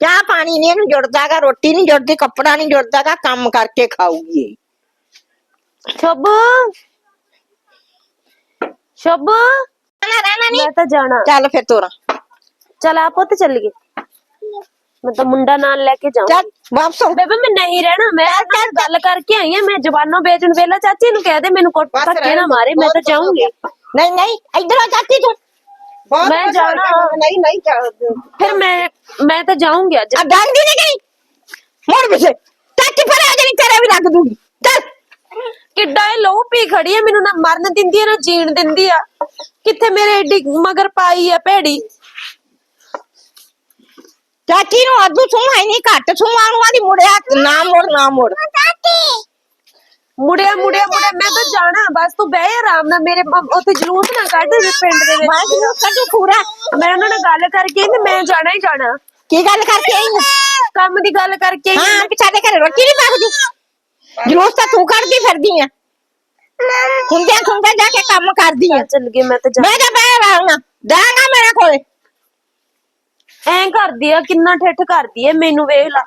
ਚਾਹ ਪਾਣੀ ਨਹੀਂ ਇਹਨੂੰ ਜੁੜਦਾਗਾ ਰੋਟੀ ਨਹੀਂ ਜੁੜਦੀ ਕੱਪੜਾ ਨਹੀਂ ਜੁੜਦਾਗਾ ਕੰਮ ਕਰਕੇ ਖਾਊਗੀ ਇਹ। ਸ਼ੁਭ। ਸ਼ੁਭ। ਰਹਿਣਾ ਰਹਿਣਾ ਨਹੀਂ। ਮੈਂ ਤਾਂ ਜਾਣਾ। ਚੱਲ ਫਿਰ ਤੋਰਾ। ਚਲ ਆ ਪੁੱਤ ਚੱਲੀਏ। ਮੈਂ ਤਾਂ ਮੁੰਡਾ ਨਾਲ ਲੈ ਕੇ ਜਾਉਂ ਚੱਲ ਵਾਪਸ ਆਓ। ਬੇਬੇ ਮੈਂ ਨਹੀਂ ਰਹਿਣਾ ਮੈਂ ਨਾਲ ਗੱਲ ਕਰਕੇ ਆਈ ਆ ਮੈਂ ਜ਼ਬਾਨੋਂ ਵੇਚਣ ਵੇਲਾ ਚਾਚੀ ਨੂੰ ਕਹਿ ਦੇ ਮੈਨੂੰ ਕੁੱਟ ਬਸ ਧੱਕੇ ਰਹਿਣ ਨਾ ਮਾਰੇ ਮੈਂ ਤਾਂ ਹੋ ਜਾਊਂਗੀ। ਨਹੀਂ ਨਹੀਂ ਇੱਧਰ ਆ ਚਾਚੀ ਤੂੰ। ਬਹੁਤ ਮੈਂ ਕੁਛ ਹੋ ਜਾਣਾ। ਗਿਆ, ਨਹੀਂ ਨਹੀਂ ਚੱਲ ਫਿਰ ਮੈਂ ਮੈਂ ਤਾਂ ਜਾਊਂਗੀ ਅੱਜ। ਆ ਡਾਂਗ ਨਹੀਂ ਗਈ? ਮੋੜ ਪਿੱਛੇ। ਚਾਚੀ ਪਰ ਆ ਜਾਣੀ ਤੇਰੇ ਵੀ ਲੱਗ ਦੂਗੀ ਚੱਲ। ਕਿੱਡਾ ਇਹ ਲਹੂ ਪੀ ਖੜੀ ਆ ਮੈਨੂੰ ਨਾ ਮਰਨ ਦਿੰਦੀ ਆ ਨਾ ਜੀਣ ਦਿੰਦੀ ਆ। ਕਿੱਥੇ ਮੇਰੇ ਏਡੀ ਮਗਰ ਪਾਈ ਆ ਭੇੜੀ? ਚਾਚੀ ਨੂੰ ਅੱਧੂ ਸੂਹ ਹੈ ਨਹੀਂ ਘੱਟ ਨੂੰ ਆਦੀ ਮੁੜਿਆ ਨਾ ਮੋੜ ਨਾ ਮੋੜ। ਮੁੜਿਆ ਮੁੜਿਆ ਮੁੜਿਆ ਮੈਂ ਤਾਂ ਜਾਣਾ ਬਸ ਤੂੰ ਬਹਿ ਆਰਾਮ ਨਾਲ ਮੇਰੇ ਮ- ਉੱਥੇ ਜਲੂਸ ਨਾ ਕੱਢ ਦੇ ਪਿੰਡ ਦੇ ਵਿੱਚ। ਜਿਹਨੂੰ ਕੱਢੂ ਪੂਰਾ। ਮੈਂ ਉਹਨਾਂ ਨਾਲ ਗੱਲ ਕਰਕੇ ਤੇ ਮੈਂ ਜਾਣਾ ਹੀ ਜਾਣਾ। ਕੀ ਗੱਲ ਕਰਕੇ ਆਈ ਆਂ? ਕੰਮ ਦੀ ਗੱਲ ਕਰਕੇ ਹਾਂ ਕਿ ਸਾਡੇ ਘਰੇ ਰੋਟੀ ਨਹੀਂ ਪੱਕਦੀ ਜਲੂਸ ਤਾਂ ਤੂੰ ਕੱਢਦੀ ਫਿਰਦੀ ਆ। ਹੁੰਦਿਆਂ ਹੁੰਦਿਆਂ ਜਾ ਕੇ ਕੰਮ ਕਰਦੀ ਆ। ਚੱਲ ਗਈ ਮੈਂ ਤਾਂ ਜਾ ਮੈਂ ਤਾਂ ਬਹਿ ਰਹਾ ਦਾਂਗਾ ਮੇਰੇ ਕੋਲੇ। ਐਂ ਕਰਦੀ ਆ ਕਿੰਨਾ ਠੱਠ ਕਰਦੀ ਐ ਮੈਨੂੰ ਵੇਖ ਲਾ।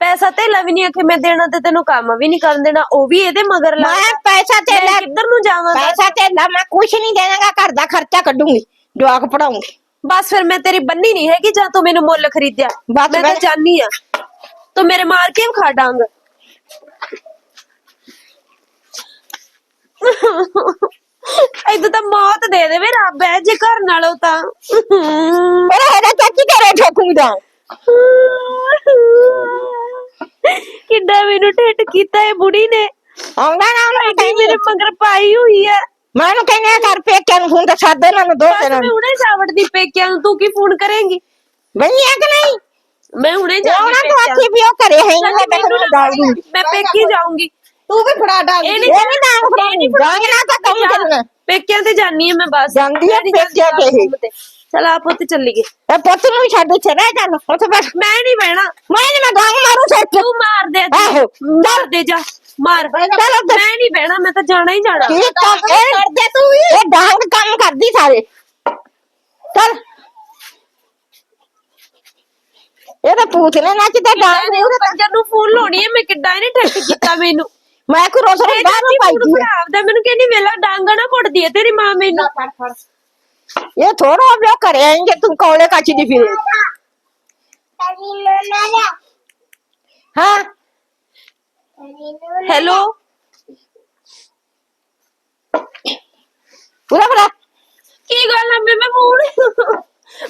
ਪੈਸਾ ਤੇ ਵੀ ਨਹੀਂ ਆਖੇ ਮੈਂ ਦੇਣਾ ਤੇ ਤੈਨੂੰ ਕੰਮ ਵੀ ਨਹੀਂ ਕਰਨ ਦੇਣਾ ਉਹ ਵੀ ਇਹਦੇ ਮਗਰ ਲਾ। ਮੈਂ ਪੈਸਾ ਤੇ ਲੈ ਕਿੱਧਰ ਨੂੰ ਜਾਵਾਂ ਦੱਸ? ਪੈਸਾ ਤੇ ਲੈ ਮੈਂ ਕੁਛ ਨਹੀਂ ਦੇਣਾਗਾ ਘਰ ਦਾ ਖਰਚਾ ਕੱਢੂੰਗੀ ਜਵਾਕ ਪੜਾਉਂਗੀ ਬਸ ਫਿਰ ਮੈਂ ਤੇਰੀ ਬੰਨੀ ਨਹੀਂ ਹੈਗੀ ਜਾਂ ਤੂੰ ਮੈਨੂੰ ਮੁੱਲ ਖਰੀਦਿਆ। ਮੈਂ ਤਾਂ ਜਾਨੀ ਆ। ਤੂੰ ਮੇਰੇ ਮਾਰ ਕੇ ਖਾ ਡਾਂਗ। ਇਦੋਂ ਤਾਂ ਮੌਤ ਦੇ ਦੇਵੇ ਰੱਬ ਐ ਜੇ ਘਰ ਨਾਲੋਂ ਤਾਂ। ਪਰ ਇਹਦਾ ਚਾਚੀ ਘਰੇ ਠੋਕੂਗਾ ਕਿੱਡਾ ਮੈਨੂੰ ਠੇਠ ਕੀਤਾ ਇਹ ਬੁੜੀ ਨੇ। ਆਉਂਦਾ ਨਾ ਉਹਨੂੰ ਐਡੀ ਕਹਿੰਦੀ ਮੇਰੇ ਮਗਰ ਪਾਈ ਹੋਈ ਐ ਮੈਂ ਉਹਨੂੰ ਕਹਿੰਦੀ ਆ ਕਰ ਪੇਕਿਆਂ ਨੂੰ ਫੋਨ ਤਾਂ ਸਾਦੇ ਇਹਨਾਂ ਨੂੰ ਦੋ ਬਸ ਦਿਨਾਂ ਮੈਂ ਨੂੰ। ਹੁਣੇ ਸਾਵੜਦੀ ਪੇਕਿਆਂ ਨੂੰ ਤੂੰ ਕੀ ਫੋਨ ਕਰੇਂਗੀ? ਬਈ ਇਹ ਕਿ ਨਹੀਂ? ਮੈਂ ਹੁਣੇ ਉਹ ਜਾਊਂਗੀ ਨਾ। ਆਖੀ ਵੀ ਉਹ ਘਰੇ ਹੈ ਨਹੀਂ ਮੈਂ ਤੈਨੂੰ ਡਾਲ ਦੂੰਗੀ। ਮੈਂ ਪੇਕੀ ਜਾਊਂਗੀ। ਤੂੰ ਵੀ ਫੜਾ ਡਾਂਗ ਇਹ ਇਹ ਨਹੀਂ ਨਹੀਂ ਤਾਂ ਕਰਨਾ। ਪੇਕਿਆਂ ਤੇ ਜਾਨੀ ਆ ਮੈਂ ਬਸ। ਜਾਂਦੀ ਆ ਮੈਂ ਨੀ ਪੇਕਿਆਂ ਤੇ। ਤੇ। ਚੱਲ ਆਪ ਉੱਤੇ ਚੱਲੀਏ। ਇਹ ਪੁੱਤ ਨੂੰ ਵੀ ਛੱਡ ਇੱਥੇ ਰਹਿ ਚੱਲ। ਉੱਥੇ ਬੈਠ ਮੈਂ ਨਹੀਂ ਬਹਿਣਾ। ਮੈਂ ਨਹੀਂ ਮੈਂ ਡਾਂਗ ਮਾਰੂ ਸਿਰ ਤੇ। ਤੂੰ ਮਾਰ ਦੇ ਅੱਜ। ਆਹੋ। ਮਾਰ ਦੇ ਜਾ। ਮਾਰ। ਚੱਲ ਉੱਧਰ। ਮੈਂ ਨਹੀਂ ਬਹਿਣਾ ਮੈਂ ਤਾਂ ਜਾਣਾ ਹੀ ਜਾਣਾ। ਕੀ ਕੰਮ ਇਹ ਕਰਦੇ ਤੂੰ ਵੀ। ਇਹ ਡਾਂਗ ਕੰਮ ਕਰਦੀ ਸਾਰੇ। ਚੱਲ। ਇਹ ਤਾਂ ਪੂਤ ਨੇ ਨੱਚਦਾ ਡਾਂਗ ਮੈਂ ਕੰਜਰ ਨੂੰ ਫੋਨ ਲਾਉਣੀ ਹੈ ਮੈਂ ਕਿੱਡਾ ਇਹਨੇ ਠੱਕ ਕੀਤਾ ਮੈਨੂੰ? ਮੈਂ ਕੋ ਰੋਸ ਰੋਸ ਇਹ ਬਾਹਰ ਨੂੰ ਪਾਈ ਖਰਾਬਦਾ ਮੈਨੂੰ ਕਹਿੰਦੀ ਵੇਲਾ ਡਾਂਗਾ ਨਾ ਕੁੱਟਦੀ ਹੈ ਤੇਰੀ ਮਾਂ ਮੈਨੂੰ। ਫੜ ਫੜ। ਇਹ ਥੋੜਾ ਵਿਆਹ ਕਰੇ ਆਏਂਗੇ ਤੂੰ ਕੋਲੇ ਕਾਚੀ ਦੀ ਫਿਰ ਹਾਂ। ਹੈਲੋ। ਪੂਰਾ ਪੂਰਾ ਕੀ ਗੱਲ ਆ ਮੈਂ ਫੋਨ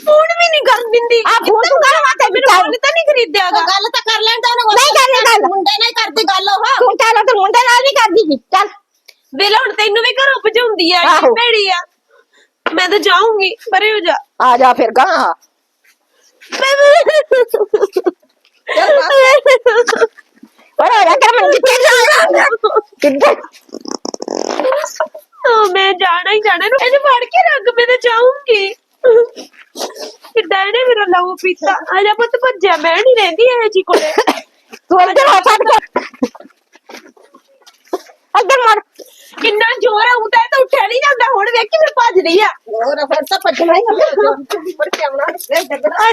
ਫੋਨ ਵੀ ਨਹੀਂ ਕਰ ਦਿੰਦੀ। ਆ ਫੋਨ ਤੂੰ ਕਰ ਵਾ ਤੇ ਮੈਨੂੰ ਤਾਂ ਨਹੀਂ ਖਰੀਦਿਆਗਾ ਗੱਲ ਤਾਂ ਕਰ ਲੈਂਦਾ ਉਹਨੇ ਨਹੀਂ ਕਰਨੀ ਗੱਲ। ਮੁੰਡੇ ਨਾਲ ਕਰਦੀ ਗੱਲ ਉਹ। ਤੂੰ ਚੱਲ ਤੇ ਮੁੰਡੇ ਨਾਲ ਨਹੀਂ ਕਰਦੀ ਚੱਲ। ਵੇਲਾ ਹੁਣ ਤੈਨੂੰ ਵੀ ਘਰੋਂ ਭਜਾਉਂਦੀ ਆ। ਭੇੜੀ ਆ। ਮੈਂ ਤਾਂ ਜਾਊਂਗੀ ਪਰੇ ਹੋ ਜਾ। ਆ ਜਾ ਫਿਰ ਗਾ ਪਰ ਆ ਕਰ ਮੈਂ ਕਿੱਥੇ ਜਾਣਾ? ਹਾਂ, ਮੈਂ ਜਾਣਾ ਹੀ ਜਾਣਾ। ਇਹਨੂੰ ਫੜ ਕੇ ਰੱਖ ਮੈਂ ਤਾਂ ਜਾਊਂਗੀ। ਕਿੱਦਾਂ ਇਹਨੇ ਮੇਰਾ ਲਹੂ ਪੀਤਾ? ਆ ਜਾ ਪੁੱਤ ਭੱਜਿਆ ਮੈਂ ਨਹੀਂ ਰਹਿੰਦੀ ਇਹ ਜੀ ਕੋਲੇ। ਤੂੰ ਇੱਧਰ ਆ ਫੜ ਕੇ। ਇੱਧਰ ਮਾਰ। ਕਿੰਨਾ ਜ਼ੋਰ ਆ ਉਤਾ ਤਾਂ ਉੱਠਿਆ ਨਹੀਂ ਜਾਂਦਾ। ਹੁਣ ਵੇਖ ਕਿਵੇਂ ਭੱਜ ਰਹੀ ਆ। ਹੋਰ ਫਿਰ ਤਾਂ ਭੱਜਣਾ ਹੀ ਆ। ਫੜ ਕੇ ਆਉਣਾ ਫਿਰ ਡੱਗਣਾ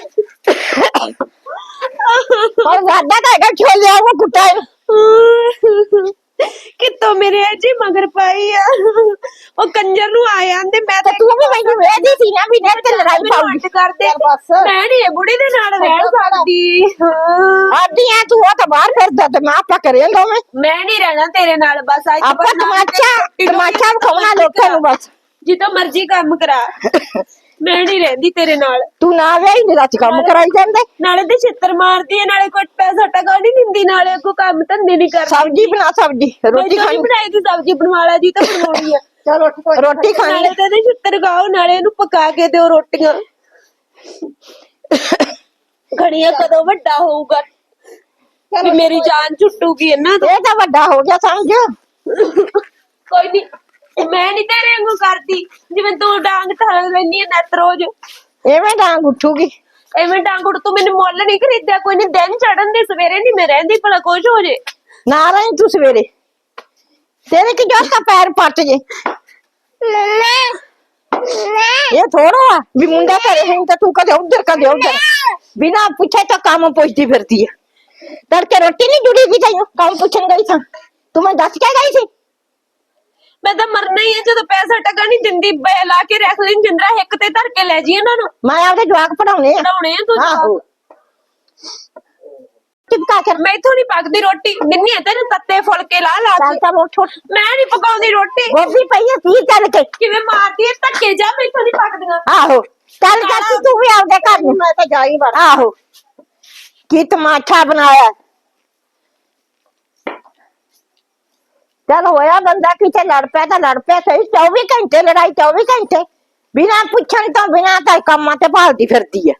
ਔਰ ਵਾਦਾ ਤਾਂ ਹੈਗਾ ਛੋਲਿਆ ਉਹ ਕੁੱਟਾ ਕਿਤੋਂ ਮੇਰੇ ਜੀ ਮਗਰ ਪਾਈ ਆ? ਉਹ ਕੰਜਰ ਨੂੰ ਆ ਜਾਂਦੇ ਮੈਂ ਤੇ ਤਾਂ ਤੂੰ ਵੀ ਮੈਨੂੰ ਵੇਦੀ ਸੀ ਨਾ ਵੀ ਤੇ ਲੜਾਈ ਅੱਡ ਕਰਦੇ। ਬਸ। ਮੈਂ ਨਹੀਂ ਇਹ ਬੁੜੀ ਦੇ ਨਾਲ ਰਹਿ ਸਕਦੀ ਹਾਂ। ਆਦੀ ਆ ਤੂੰ ਉਹ ਤਾਂ ਬਾਹਰ ਫਿਰਦਾ ਤੇ ਮੈਂ ਆਪਾਂ ਕਰੇਂਗਾ ਮੈਂ ਮੈਂ ਨਹੀਂ ਰਹਿਣਾ ਤੇਰੇ ਨਾਲ ਬਸ ਅੱਜ ਤੋਂ ਆਪਾਂ ਤਮਾਚਾ ਤਮਾਚਾ ਵਿਖਾਉਣਾ ਲੋਕਾਂ ਨੂੰ ਬਸ। ਜਿੱਦੋਂ ਮਰਜ਼ੀ ਕੰਮ ਕਰਾ। ਮੈਂ ਨਹੀਂ ਰਹਿੰਦੀ ਤੇਰੇ ਨਾਲ। ਤੂੰ ਨਾ ਵਿਆਹੀ ਨਹੀਂ ਰੱਜ ਕੰਮ ਕਰਾਈ ਜਾਂਦੇ। ਨਾਲੇ ਤੇ ਛਿੱਤਰ ਮਾਰਦੀ ਹੈ ਨਾਲੇ ਕੋਈ ਪੈਸਾ ਟਕਾ ਨਹੀਂ ਦਿੰਦੀ ਨਾਲੇ ਕੋਈ ਕੰਮ ਧੰਦੇ ਨਹੀਂ ਕਰਦੀ। ਸਬਜ਼ੀ ਬਣਾ ਸਬਜ਼ੀ। ਰੋਟੀ ਖਾਣੀ। ਬਣਾਈ ਦੀ ਸਬਜ਼ੀ ਬਣਵਾ ਲਾ ਜੀ ਤਾਂ ਬਣਾਉਣੀ ਆ ਚਲ ਉੱਠ ਕੋਈ ਰੋਟੀ ਖਾਣੀ ਨਾਲੇ ਤੇ ਇਹਦੇ ਛਿੱਤਰ ਖਾਓ ਨਾਲੇ ਇਹਨੂੰ ਪਕਾ ਕੇ ਦਿਓ ਰੋਟੀਆਂ। ਘੜੀਆਂ ਕਦੋਂ ਵੱਡਾ ਹੋਊਗਾ? ਵੀ ਮੇਰੀ ਜਾਨ ਛੁੱਟੂਗੀ ਇਹਨਾਂ ਤੋਂ। ਇਹ ਤਾਂ ਵੱਡਾ ਹੋ ਗਿਆ ਸਮਝ। ਕੋਈ ਨਹੀਂ ਮੈਂ ਨਹੀਂ ਤੇਰੇ ਵਾਂਗੂ ਕਰਦੀ। ਜਿਵੇਂ ਤੂੰ ਡਾਂਗ ਠਾਲ ਲੈਣੀ ਹੈ ਨੱਤ ਰੋਜ਼। ਐਵੇਂ ਡਾਂਗ ਉੱਠੂਗੀ। ਐਵੇਂ ਡਾਂਗ ਉੱਡ ਤੂੰ ਮੈਨੂੰ ਮੁੱਲ ਨਹੀਂ ਖਰੀਦਿਆ ਕੋਈ ਨਹੀਂ ਦਿਨ ਚੜਨ ਦੇ ਸਵੇਰੇ ਨਹੀਂ ਮੈਂ ਰਹਿੰਦੀ ਭਲਾ ਕੁਝ ਹੋ ਜੇ। ਨਾ ਰਹੀ ਤੂੰ ਸਵੇਰੇ। ਤੇਰੇ ਕਿ ਜੋਤਾ ਪੈਰ ਪੱਟ ਜੇ। ਇਹ ਥੋੜਾ ਵੀ ਮੁੰਡਾ ਘਰੇ ਹੈ ਤਾਂ ਤੂੰ ਕਦੇ ਉਧਰ ਕਦੇ ਉਧਰ। ਬਿਨਾ ਪੁੱਛੇ ਤਾਂ ਕੰਮ ਪੁੱਛਦੀ ਫਿਰਦੀ ਹੈ ਤੜਕੇ ਰੋਟੀ ਨਹੀਂ ਜੁੜੀ ਵੀ ਤੈਨੂੰ ਕੰਮ ਪੁੱਛਣ ਗਈ ਸਾਂ। ਤੂੰ ਮੈਂ ਦੱਸ ਕੇ ਗਈ ਸੀ? ਮੈਂ ਤਾਂ ਮਰਨਾ ਹੀ ਹੈ ਜਦੋਂ ਪੈਸਾ ਟਕਾ ਨਹੀਂ ਦਿੰਦੀ ਬੈ ਲਾ ਕੇ ਰੱਖ ਲੈਂ ਜਿੰਦਰਾ ਹਿੱਕ ਤੇ ਧਰ ਕੇ ਲੈ ਜੀ ਇਹਨਾਂ ਨੂੰ। ਮੈਂ ਆਪਦੇ ਜਵਾਕ ਪੜਾਉਣੇ ਆ। ਪੜਾਉਣੇ ਆ ਤੂੰ ਆਹੋ। ਚਿਪਕਾ ਕਰ ਮੈਂ ਇਥੋਂ ਨਹੀਂ ਪੱਕਦੀ ਰੋਟੀ। ਦਿੰਨੀ ਆ ਤੈਨੂੰ ਤੱਤੇ ਫੁਲਕੇ ਲਾ ਲਾ ਚੱਲ ਕੇ ਚੱਲ ਉੱਠ ਉੱਠ। ਮੈਂ ਨਹੀਂ ਪਕਾਉਂਦੀ ਰੋਟੀ। ਗੋਭੀ ਪਈ ਹੈ ਤੀ ਚੱਲ ਕੇ। ਕਿਵੇਂ ਮਾਰਦੀ ਐ? ਧੱਕੇ ਜਾ ਮੈਥੋਂ ਨਹੀਂ ਪੱਕਦੀਆਂ। ਆਹੋ ਚੱਲ ਚਾਚੀ ਤੂੰ ਵੀ ਆਪਦੇ ਘਰ ਨੂੰ। ਮੈਂ ਤਾਂ ਜਾਈ ਵੜ ਆਹੋ। ਕੀ ਤਮਾਸ਼ਾ ਬਣਾਇਆ? ਚੱਲ ਹੋਇਆ ਬੰਦਾ ਕਿਤੇ ਲੜ ਪਿਆ ਤਾਂ ਲੜ ਪਿਆ ਸਹੀ। 24 ਘੰਟੇ ਲੜਾਈ 24 ਘੰਟੇ। ਬਿਨਾਂ ਪੁੱਛਣ ਤੋਂ ਬਿਨਾਂ ਤਾਂ ਕੰਮਾਂ ਤੇ ਭਾਲਦੀ ਫਿਰਦੀ ਹੈ